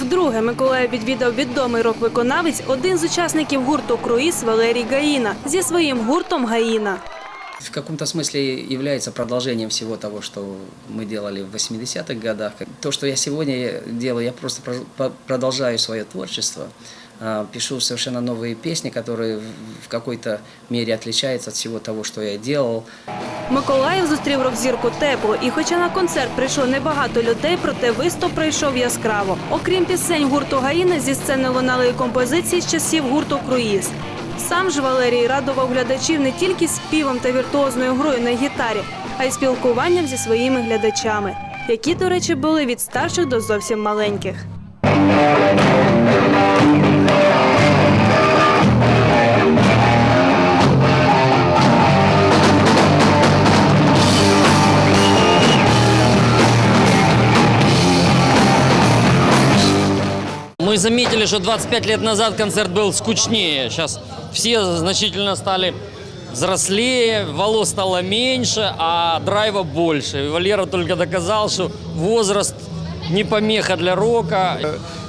Вдруге Миколаїв відвідав відомий рок-виконавець, один з учасників гурту Круїз Валерій Гаїна зі своїм гуртом Гаїна. В каком-то смысле является продолжением всего того, что мы делали в 80-х годах. То, что я сегодня делаю, я просто про- по- продолжаю свое творчество. А, Пишу совершенно новые песни, которые в- в какой-то мере отличаются от всего того, что я делал. Миколаїв зустрів рок-зірку тепло, і хоча на концерт прийшло небагато людей, проте виступ пройшов яскраво. Окрім пісень гурту Гаїна, зі сцени лунали і композиції з часів гурту Круїз. Сам ж Валерій радував глядачів не тільки співом та віртуозною грою на гітарі, а й спілкуванням зі своїми глядачами, які, до речі, були від старших до зовсім маленьких. Мы заметили, что 25 лет назад концерт был скучнее. Сейчас все значительно стали взрослее, волос стало меньше, а драйва больше. И Валера только доказал, что возраст не помеха для рока.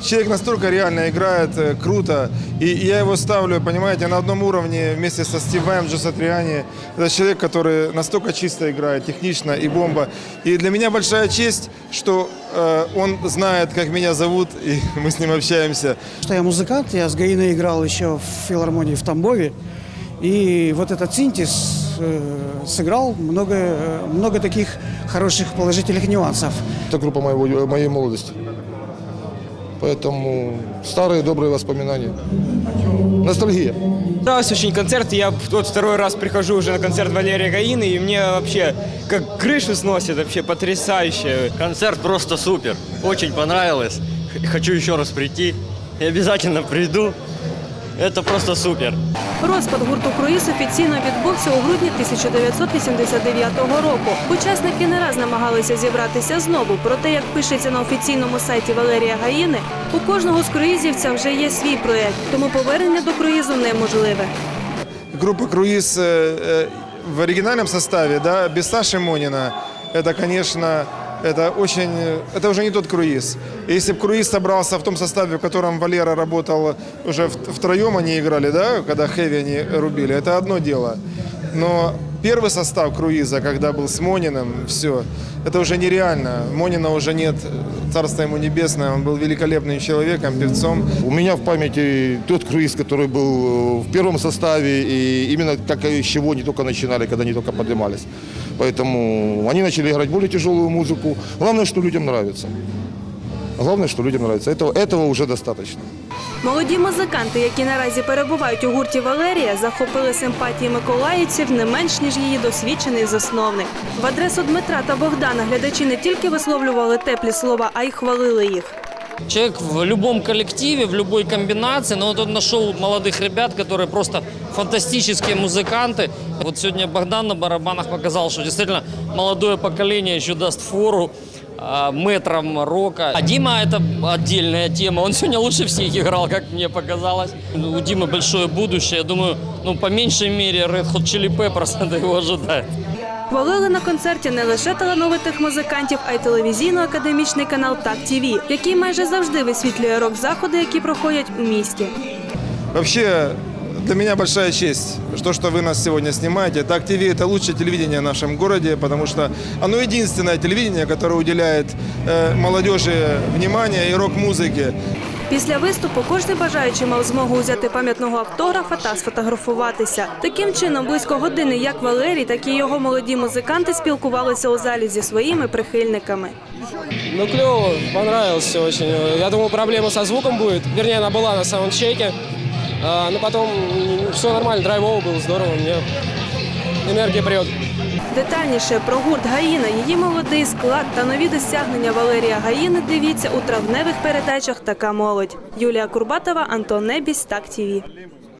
Человек настолько реально играет э, круто, и я его ставлю, понимаете, на одном уровне вместе со Стивом Джо Сатриани. Это человек, который настолько чисто играет, технично и бомба. И для меня большая честь, что э, он знает, как меня зовут, и мы с ним общаемся. Что я музыкант, я с Гаиной играл еще в филармонии в Тамбове. И вот этот синтез э, сыграл много, э, много таких хороших положительных нюансов. Это группа моего, моей молодости. Поэтому старые добрые воспоминания. Ностальгия. Понравился очень концерт. Я вот второй раз прихожу уже на концерт Валерия Гаины, и мне вообще как крышу сносит, вообще потрясающе. Концерт просто супер. Очень понравилось. Х- Хочу еще раз прийти. И обязательно приду. Это просто супер. Розпад гурту Круїз офіційно відбувся у грудні 1989 року. Учасники не раз намагалися зібратися знову. Проте, як пишеться на офіційному сайті Валерія Гаїни, у кожного з круїзівця вже є свій проект, тому повернення до круїзу неможливе. Группа «Круиз» э, э, в оригинальном составе, да, без Саши Монина, это, конечно, это очень, э, это уже не тот круиз. Если бы круиз собрался в том составе, в котором Валера работал, уже в- втроем они играли, да, когда Хэви они рубили, это одно дело. Но первый состав круиза, когда был с Мониным, все, это уже нереально. Монина уже нет, царство ему небесное, он был великолепным человеком, певцом. У меня в памяти тот круиз, который был э, в первом составе, и именно как и с чего они только начинали, когда они только поднимались. Поэтому они начали играть более тяжелую музыку. Главное, что людям нравится. Главное, что людям нравится. Этого, этого уже достаточно. Молоді музиканти, які наразі перебувають у гурті Валерія, захопили симпатії миколаївців не менш ніж її досвідчений засновник. В адресу Дмитра та Богдана глядачі не тільки висловлювали теплі слова, а й хвалили їх. Человек в любом коллективе, в любой комбинации, но вот он нашел молодых ребят, которые просто фантастические музыканты. Вот сегодня Богдан на барабанах показал, что действительно молодое поколение еще даст фору а, метрам рока. А Дима это отдельная тема. Он сегодня лучше всех играл, как мне показалось. У Димы большое будущее. Я думаю, ну, по меньшей мере, Red Hot Chili Peppers это его ожидает. Хвалили на концерті не лише талановитих музикантів, а й телевізійно-академічний канал Так ТІВІ, який майже завжди висвітлює рок-заходи, які проходять у місті. Вообще, для меня большая честь, то, что вы нас сегодня снимаете. Так ТВ – это лучшее телевидение в нашем городе, потому что оно единственное телевидение, которое уделяет э, молодежи внимание и рок-музыке. Після виступу кожен бажаючий мав змогу взяти пам'ятного автографа та сфотографуватися. Таким чином, близько години як Валерій, так і його молоді музиканти спілкувалися у залі зі своїми прихильниками. Ну клево, понравилось все очень. Я думал, проблема со звуком будет. Вернее, она была на саундчеке. Но потом все нормально, драйвово было, здорово. Мне энергия прет. Детальніше про гурт Гаїна, її молодий склад та нові досягнення Валерія Гаїни дивіться у травневих передачах Така молодь. Юлія Курбатова, Антон Небісь, Так ТІВІ.